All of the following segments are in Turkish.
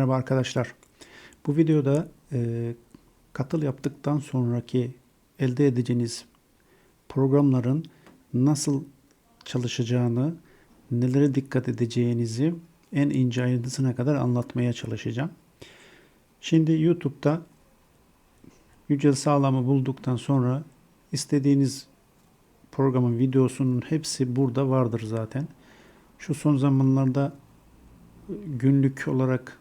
Merhaba arkadaşlar. Bu videoda e, katıl yaptıktan sonraki elde edeceğiniz programların nasıl çalışacağını, nelere dikkat edeceğinizi en ince ayrıntısına kadar anlatmaya çalışacağım. Şimdi YouTube'da Yücel Sağlam'ı bulduktan sonra istediğiniz programın videosunun hepsi burada vardır zaten. Şu son zamanlarda günlük olarak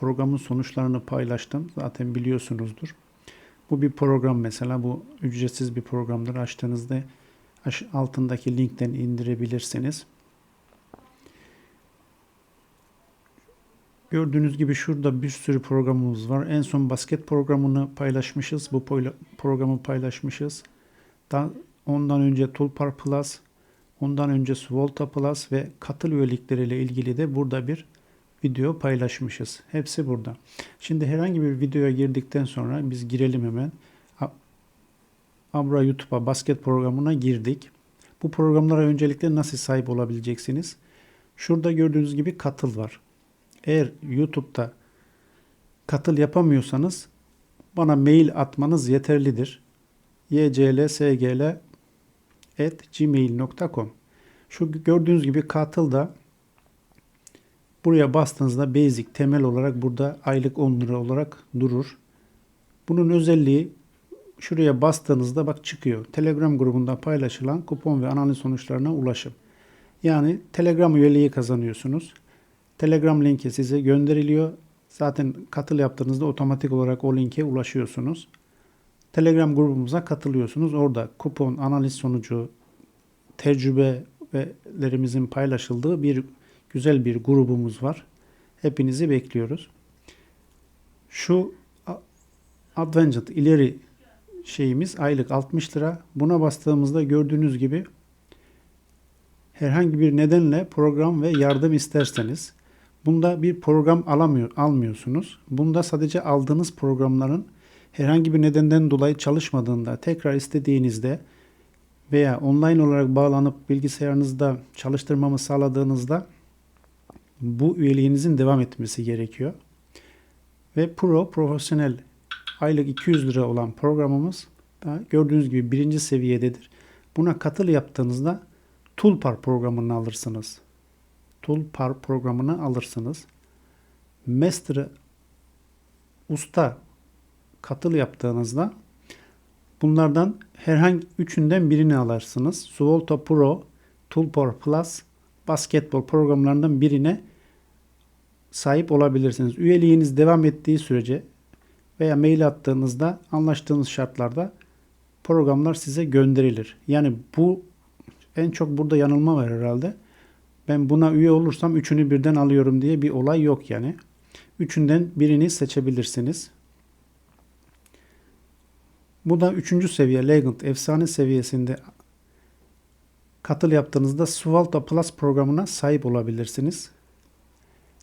programın sonuçlarını paylaştım. Zaten biliyorsunuzdur. Bu bir program mesela. Bu ücretsiz bir programdır. Açtığınızda altındaki linkten indirebilirsiniz. Gördüğünüz gibi şurada bir sürü programımız var. En son basket programını paylaşmışız. Bu programı paylaşmışız. Daha ondan önce Tulpar Plus, ondan önce Svolta Plus ve katıl üyelikleriyle ilgili de burada bir video paylaşmışız. Hepsi burada. Şimdi herhangi bir videoya girdikten sonra biz girelim hemen. Abra YouTube'a basket programına girdik. Bu programlara öncelikle nasıl sahip olabileceksiniz? Şurada gördüğünüz gibi katıl var. Eğer YouTube'da katıl yapamıyorsanız bana mail atmanız yeterlidir. yclsgl@gmail.com Şu gördüğünüz gibi katıl da Buraya bastığınızda basic temel olarak burada aylık 10 lira olarak durur. Bunun özelliği şuraya bastığınızda bak çıkıyor. Telegram grubunda paylaşılan kupon ve analiz sonuçlarına ulaşım. Yani Telegram üyeliği kazanıyorsunuz. Telegram linki size gönderiliyor. Zaten katıl yaptığınızda otomatik olarak o linke ulaşıyorsunuz. Telegram grubumuza katılıyorsunuz. Orada kupon, analiz sonucu, tecrübelerimizin paylaşıldığı bir güzel bir grubumuz var. Hepinizi bekliyoruz. Şu Advanced ileri şeyimiz aylık 60 lira. Buna bastığımızda gördüğünüz gibi herhangi bir nedenle program ve yardım isterseniz bunda bir program alamıyor, almıyorsunuz. Bunda sadece aldığınız programların herhangi bir nedenden dolayı çalışmadığında tekrar istediğinizde veya online olarak bağlanıp bilgisayarınızda çalıştırmamı sağladığınızda bu üyeliğinizin devam etmesi gerekiyor. Ve Pro profesyonel aylık 200 lira olan programımız da gördüğünüz gibi birinci seviyededir. Buna katıl yaptığınızda Toolpar programını alırsınız. Toolpar programını alırsınız. Master usta katıl yaptığınızda bunlardan herhangi üçünden birini alırsınız. Svolta Pro, Toolpar Plus, basketbol programlarından birine sahip olabilirsiniz. Üyeliğiniz devam ettiği sürece veya mail attığınızda anlaştığınız şartlarda programlar size gönderilir. Yani bu en çok burada yanılma var herhalde. Ben buna üye olursam üçünü birden alıyorum diye bir olay yok yani. Üçünden birini seçebilirsiniz. Bu da üçüncü seviye Legend efsane seviyesinde katıl yaptığınızda Svalta Plus programına sahip olabilirsiniz.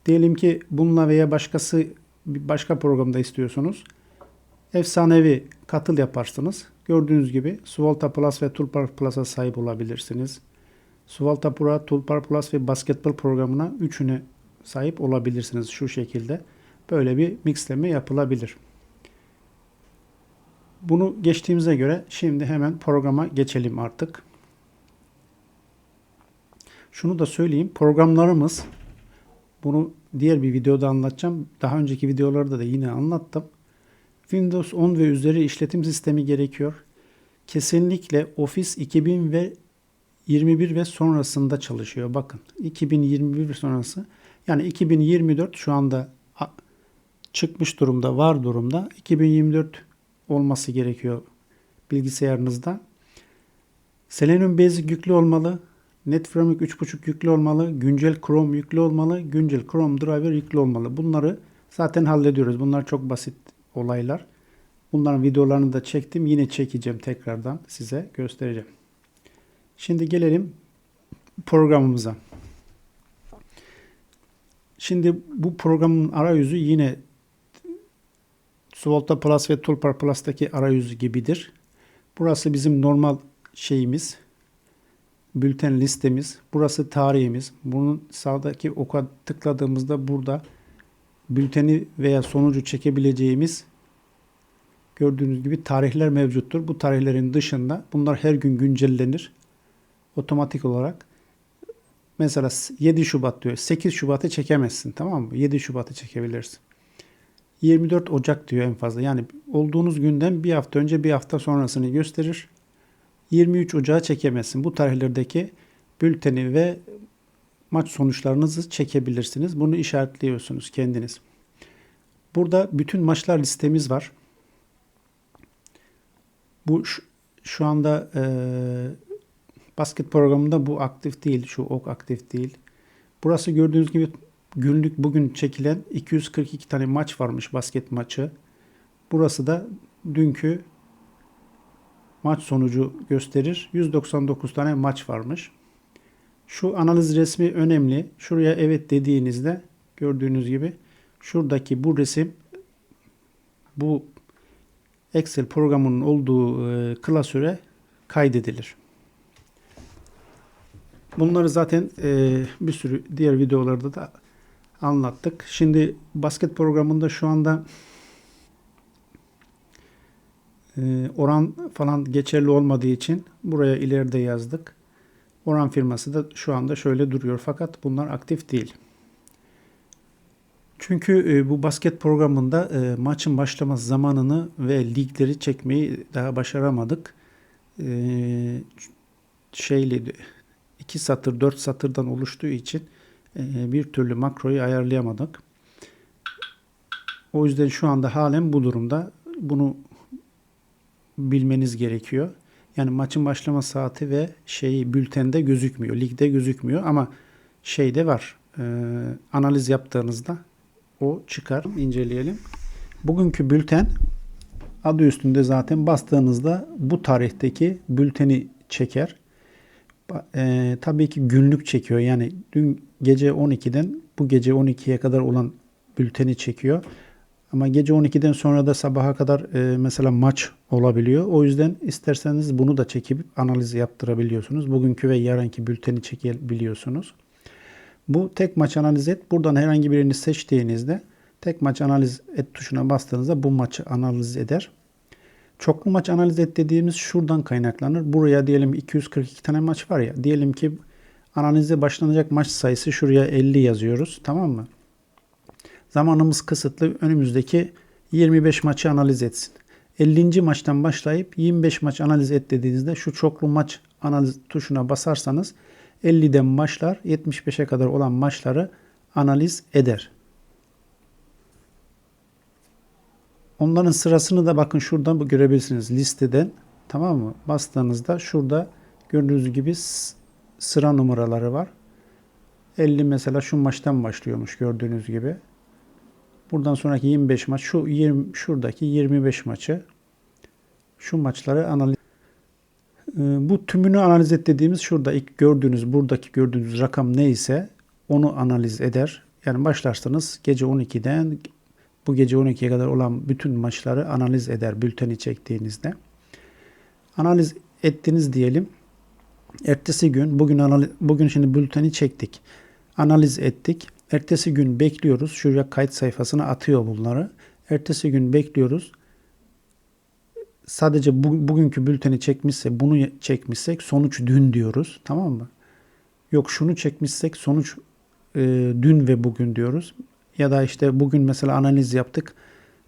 Diyelim ki bununla veya başkası başka programda istiyorsunuz. Efsanevi katıl yaparsınız. Gördüğünüz gibi Svolta Plus ve Toolpar Plus'a sahip olabilirsiniz. Svolta Pro, Toolpar Plus ve Basketbol programına üçüne sahip olabilirsiniz şu şekilde. Böyle bir mixleme yapılabilir. Bunu geçtiğimize göre şimdi hemen programa geçelim artık. Şunu da söyleyeyim. Programlarımız bunu diğer bir videoda anlatacağım. Daha önceki videolarda da yine anlattım. Windows 10 ve üzeri işletim sistemi gerekiyor. Kesinlikle Office 2000 ve 21 ve sonrasında çalışıyor. Bakın 2021 sonrası yani 2024 şu anda çıkmış durumda, var durumda. 2024 olması gerekiyor bilgisayarınızda. Selenium Basic yüklü olmalı. NetFramework 3.5 yüklü olmalı. Güncel Chrome yüklü olmalı. Güncel Chrome Driver yüklü olmalı. Bunları zaten hallediyoruz. Bunlar çok basit olaylar. Bunların videolarını da çektim. Yine çekeceğim tekrardan size göstereceğim. Şimdi gelelim programımıza. Şimdi bu programın arayüzü yine Svolta Plus ve Toolbar Plus'taki arayüzü gibidir. Burası bizim normal şeyimiz bülten listemiz. Burası tarihimiz. Bunun sağdaki oka tıkladığımızda burada bülteni veya sonucu çekebileceğimiz gördüğünüz gibi tarihler mevcuttur. Bu tarihlerin dışında bunlar her gün güncellenir. Otomatik olarak mesela 7 Şubat diyor. 8 Şubat'ı çekemezsin tamam mı? 7 Şubat'ı çekebilirsin. 24 Ocak diyor en fazla. Yani olduğunuz günden bir hafta önce bir hafta sonrasını gösterir. 23 Ocağı çekemezsin. Bu tarihlerdeki bülteni ve maç sonuçlarınızı çekebilirsiniz. Bunu işaretliyorsunuz kendiniz. Burada bütün maçlar listemiz var. Bu şu, anda e, basket programında bu aktif değil. Şu ok aktif değil. Burası gördüğünüz gibi günlük bugün çekilen 242 tane maç varmış basket maçı. Burası da dünkü maç sonucu gösterir. 199 tane maç varmış. Şu analiz resmi önemli. Şuraya evet dediğinizde gördüğünüz gibi şuradaki bu resim bu Excel programının olduğu e, klasöre kaydedilir. Bunları zaten e, bir sürü diğer videolarda da anlattık. Şimdi basket programında şu anda oran falan geçerli olmadığı için buraya ileride yazdık. Oran firması da şu anda şöyle duruyor fakat bunlar aktif değil. Çünkü e, bu basket programında e, maçın başlaması zamanını ve ligleri çekmeyi daha başaramadık. E, şeyli iki satır, dört satırdan oluştuğu için bir türlü makroyu ayarlayamadık. O yüzden şu anda halen bu durumda. Bunu bilmeniz gerekiyor. Yani maçın başlama saati ve şeyi bültende gözükmüyor. Ligde gözükmüyor ama şeyde var. E, analiz yaptığınızda o çıkar. inceleyelim. Bugünkü bülten adı üstünde zaten bastığınızda bu tarihteki bülteni çeker. E, tabii ki günlük çekiyor. Yani dün gece 12'den bu gece 12'ye kadar olan bülteni çekiyor. Ama gece 12'den sonra da sabaha kadar e, mesela maç olabiliyor. O yüzden isterseniz bunu da çekip analiz yaptırabiliyorsunuz. Bugünkü ve yarınki bülteni çekebiliyorsunuz. Bu tek maç analiz et. Buradan herhangi birini seçtiğinizde tek maç analiz et tuşuna bastığınızda bu maçı analiz eder. Çoklu maç analiz et dediğimiz şuradan kaynaklanır. Buraya diyelim 242 tane maç var ya. Diyelim ki analize başlanacak maç sayısı şuraya 50 yazıyoruz. Tamam mı? Zamanımız kısıtlı. Önümüzdeki 25 maçı analiz etsin. 50. maçtan başlayıp 25 maç analiz et dediğinizde şu çoklu maç analiz tuşuna basarsanız 50'den başlar 75'e kadar olan maçları analiz eder. Onların sırasını da bakın şuradan görebilirsiniz listeden. Tamam mı? Bastığınızda şurada gördüğünüz gibi sıra numaraları var. 50 mesela şu maçtan başlıyormuş gördüğünüz gibi. Buradan sonraki 25 maç şu 20 şuradaki 25 maçı şu maçları analiz ee, bu tümünü analiz et dediğimiz şurada ilk gördüğünüz buradaki gördüğünüz rakam neyse onu analiz eder. Yani başlarsanız gece 12'den bu gece 12'ye kadar olan bütün maçları analiz eder bülteni çektiğinizde. Analiz ettiniz diyelim. Ertesi gün bugün analiz, bugün şimdi bülteni çektik. Analiz ettik. Ertesi gün bekliyoruz. Şuraya kayıt sayfasına atıyor bunları. Ertesi gün bekliyoruz sadece bu, bugünkü bülteni çekmişse bunu çekmişsek sonuç dün diyoruz. Tamam mı? Yok şunu çekmişsek sonuç e, dün ve bugün diyoruz. Ya da işte bugün mesela analiz yaptık.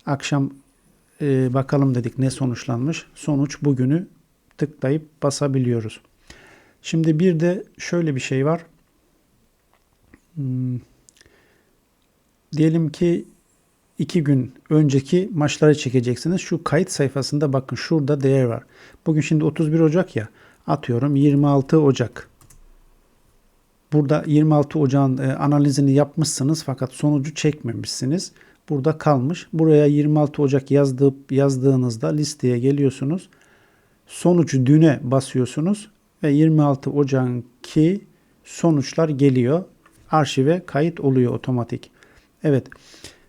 Akşam e, bakalım dedik ne sonuçlanmış. Sonuç bugünü tıklayıp basabiliyoruz. Şimdi bir de şöyle bir şey var. Hmm. Diyelim ki iki gün önceki maçları çekeceksiniz. Şu kayıt sayfasında bakın şurada değer var. Bugün şimdi 31 Ocak ya atıyorum 26 Ocak. Burada 26 Ocak'ın e, analizini yapmışsınız fakat sonucu çekmemişsiniz. Burada kalmış. Buraya 26 Ocak yazdığı, yazdığınızda listeye geliyorsunuz. Sonucu düne basıyorsunuz ve 26 Ocak'ki sonuçlar geliyor. Arşive kayıt oluyor otomatik. Evet.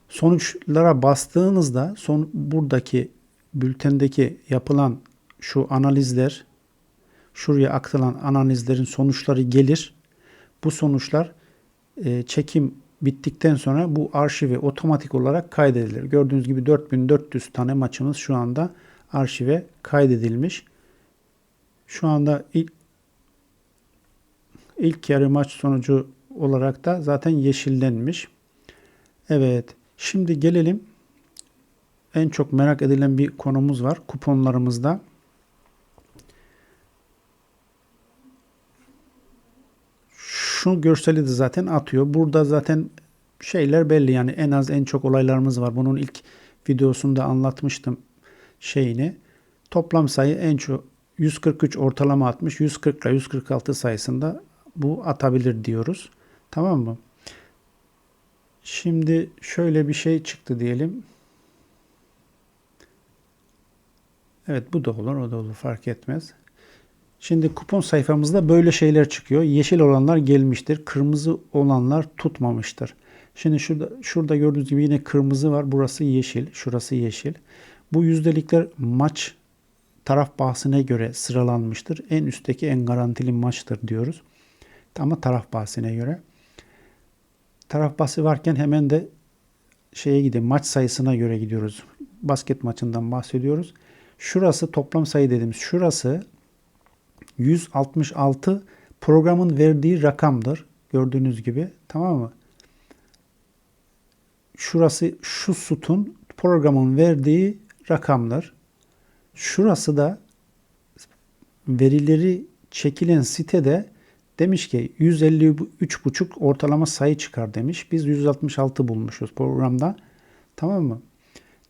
Sonuçlara bastığınızda son buradaki bültendeki yapılan şu analizler şuraya aktarılan analizlerin sonuçları gelir. Bu sonuçlar e, çekim bittikten sonra bu arşive otomatik olarak kaydedilir. Gördüğünüz gibi 4400 tane maçımız şu anda arşive kaydedilmiş. Şu anda ilk, ilk yarı maç sonucu olarak da zaten yeşillenmiş. Evet. Şimdi gelelim en çok merak edilen bir konumuz var. Kuponlarımızda. Şu görseli de zaten atıyor. Burada zaten şeyler belli yani en az en çok olaylarımız var. Bunun ilk videosunda anlatmıştım şeyini. Toplam sayı en çok 143 ortalama atmış. 140 ile 146 sayısında bu atabilir diyoruz. Tamam mı? Şimdi şöyle bir şey çıktı diyelim. Evet bu da olur o da olur fark etmez. Şimdi kupon sayfamızda böyle şeyler çıkıyor. Yeşil olanlar gelmiştir. Kırmızı olanlar tutmamıştır. Şimdi şurada, şurada gördüğünüz gibi yine kırmızı var. Burası yeşil. Şurası yeşil. Bu yüzdelikler maç taraf bahsine göre sıralanmıştır. En üstteki en garantili maçtır diyoruz. Ama taraf bahsine göre. Taraf bahsi varken hemen de şeye gidelim. Maç sayısına göre gidiyoruz. Basket maçından bahsediyoruz. Şurası toplam sayı dediğimiz şurası 166 programın verdiği rakamdır. Gördüğünüz gibi. Tamam mı? Şurası şu sütun programın verdiği rakamlar. Şurası da verileri çekilen sitede demiş ki 153,5 ortalama sayı çıkar demiş. Biz 166 bulmuşuz programda. Tamam mı?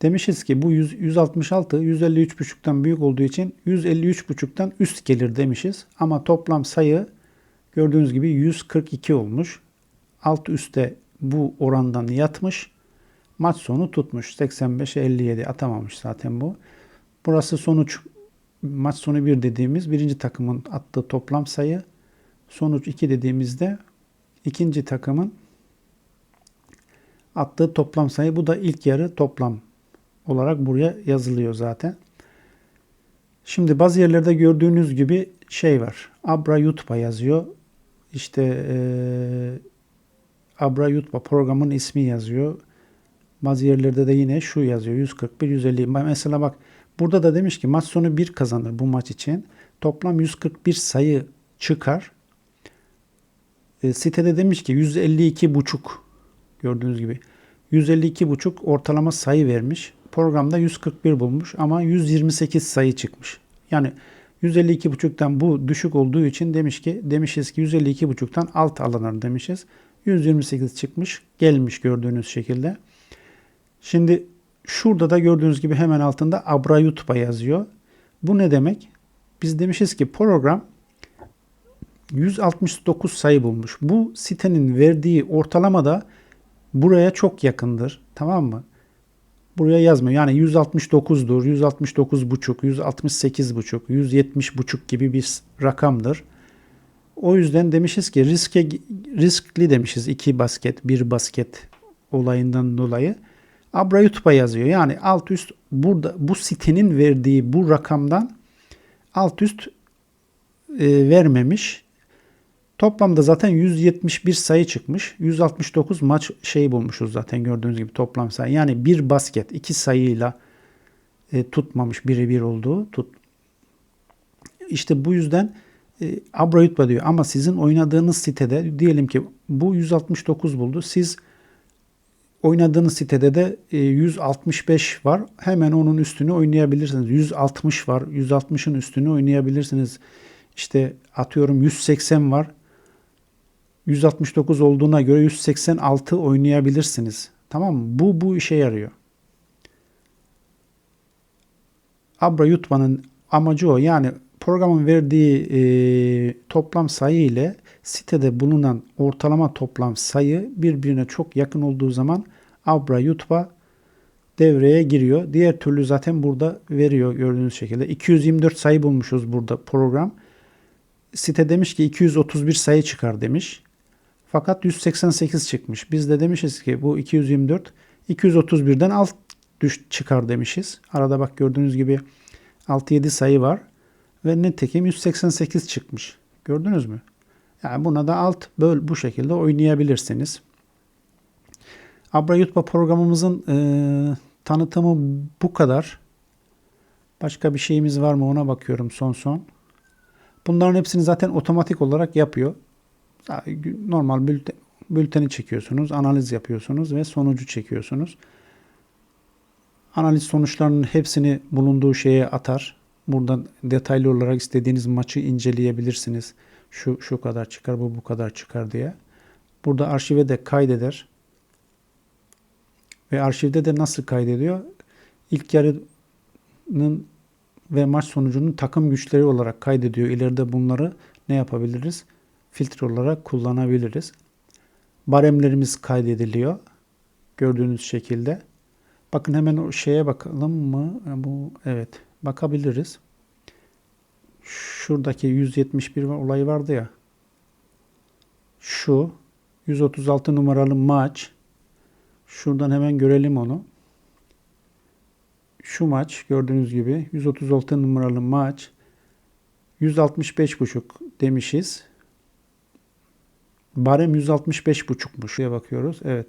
Demişiz ki bu 100, 166 153,5'tan büyük olduğu için 153,5'tan üst gelir demişiz. Ama toplam sayı gördüğünüz gibi 142 olmuş. Alt üstte bu orandan yatmış. Maç sonu tutmuş. 85-57 atamamış zaten bu. Burası sonuç maç sonu 1 dediğimiz birinci takımın attığı toplam sayı. Sonuç 2 dediğimizde ikinci takımın attığı toplam sayı. Bu da ilk yarı toplam olarak buraya yazılıyor zaten. Şimdi bazı yerlerde gördüğünüz gibi şey var. Abra Yutba yazıyor. İşte e, Abra Yutba programın ismi yazıyor. Bazı yerlerde de yine şu yazıyor. 141, 150. Mesela bak burada da demiş ki maç sonu 1 kazanır bu maç için. Toplam 141 sayı çıkar. E, sitede demiş ki 152 buçuk gördüğünüz gibi 152 buçuk ortalama sayı vermiş. Programda 141 bulmuş ama 128 sayı çıkmış. Yani 152.5'tan bu düşük olduğu için demiş ki demişiz ki 152.5'tan alt alınır demişiz. 128 çıkmış gelmiş gördüğünüz şekilde. Şimdi şurada da gördüğünüz gibi hemen altında Abrayutba yazıyor. Bu ne demek? Biz demişiz ki program 169 sayı bulmuş. Bu sitenin verdiği ortalama da buraya çok yakındır. Tamam mı? buraya yazmıyor. Yani 169'dur, 169 buçuk, 168 buçuk, 170 buçuk gibi bir rakamdır. O yüzden demişiz ki riske riskli demişiz iki basket, bir basket olayından dolayı. Abra YouTube'a yazıyor. Yani alt üst burada bu sitenin verdiği bu rakamdan alt üst e, vermemiş. Toplamda zaten 171 sayı çıkmış. 169 maç şey bulmuşuz zaten gördüğünüz gibi toplam sayı. Yani bir basket iki sayıyla e, tutmamış birebir olduğu tut. İşte bu yüzden e, Abra diyor ama sizin oynadığınız sitede diyelim ki bu 169 buldu. Siz oynadığınız sitede de e, 165 var. Hemen onun üstünü oynayabilirsiniz. 160 var. 160'ın üstünü oynayabilirsiniz. İşte atıyorum 180 var. 169 olduğuna göre 186 oynayabilirsiniz. Tamam mı? Bu bu işe yarıyor. Abra yutmanın amacı o. Yani programın verdiği e, toplam sayı ile sitede bulunan ortalama toplam sayı birbirine çok yakın olduğu zaman Abra yutma devreye giriyor. Diğer türlü zaten burada veriyor gördüğünüz şekilde. 224 sayı bulmuşuz burada program. Site demiş ki 231 sayı çıkar demiş. Fakat 188 çıkmış. Biz de demişiz ki bu 224 231'den alt düş çıkar demişiz. Arada bak gördüğünüz gibi 6-7 sayı var. Ve nitekim 188 çıkmış. Gördünüz mü? Yani buna da alt böl bu şekilde oynayabilirsiniz. Abra Yutba programımızın e, tanıtımı bu kadar. Başka bir şeyimiz var mı ona bakıyorum son son. Bunların hepsini zaten otomatik olarak yapıyor. Normal bülten, bülteni çekiyorsunuz, analiz yapıyorsunuz ve sonucu çekiyorsunuz. Analiz sonuçlarının hepsini bulunduğu şeye atar. Buradan detaylı olarak istediğiniz maçı inceleyebilirsiniz. Şu şu kadar çıkar, bu bu kadar çıkar diye. Burada arşive de kaydeder. Ve arşivde de nasıl kaydediyor? İlk yarının ve maç sonucunun takım güçleri olarak kaydediyor. İleride bunları ne yapabiliriz? Filtre olarak kullanabiliriz. Baremlerimiz kaydediliyor. Gördüğünüz şekilde. Bakın hemen o şeye bakalım mı? Bu evet bakabiliriz. Şuradaki 171 olayı vardı ya. Şu 136 numaralı maç. Şuradan hemen görelim onu. Şu maç gördüğünüz gibi 136 numaralı maç 165.5 demişiz. Barem 165.5'muş. Şuraya bakıyoruz. Evet.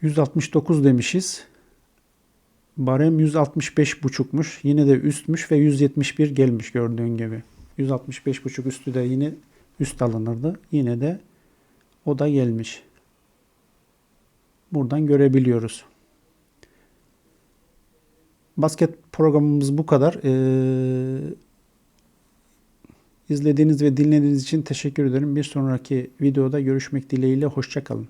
169 demişiz. Barem 165.5'muş. Yine de üstmüş ve 171 gelmiş gördüğün gibi. 165.5 üstü de yine üst alınırdı. Yine de o da gelmiş. Buradan görebiliyoruz. Basket programımız bu kadar. Ee, izlediğiniz ve dinlediğiniz için teşekkür ederim. Bir sonraki videoda görüşmek dileğiyle. Hoşçakalın.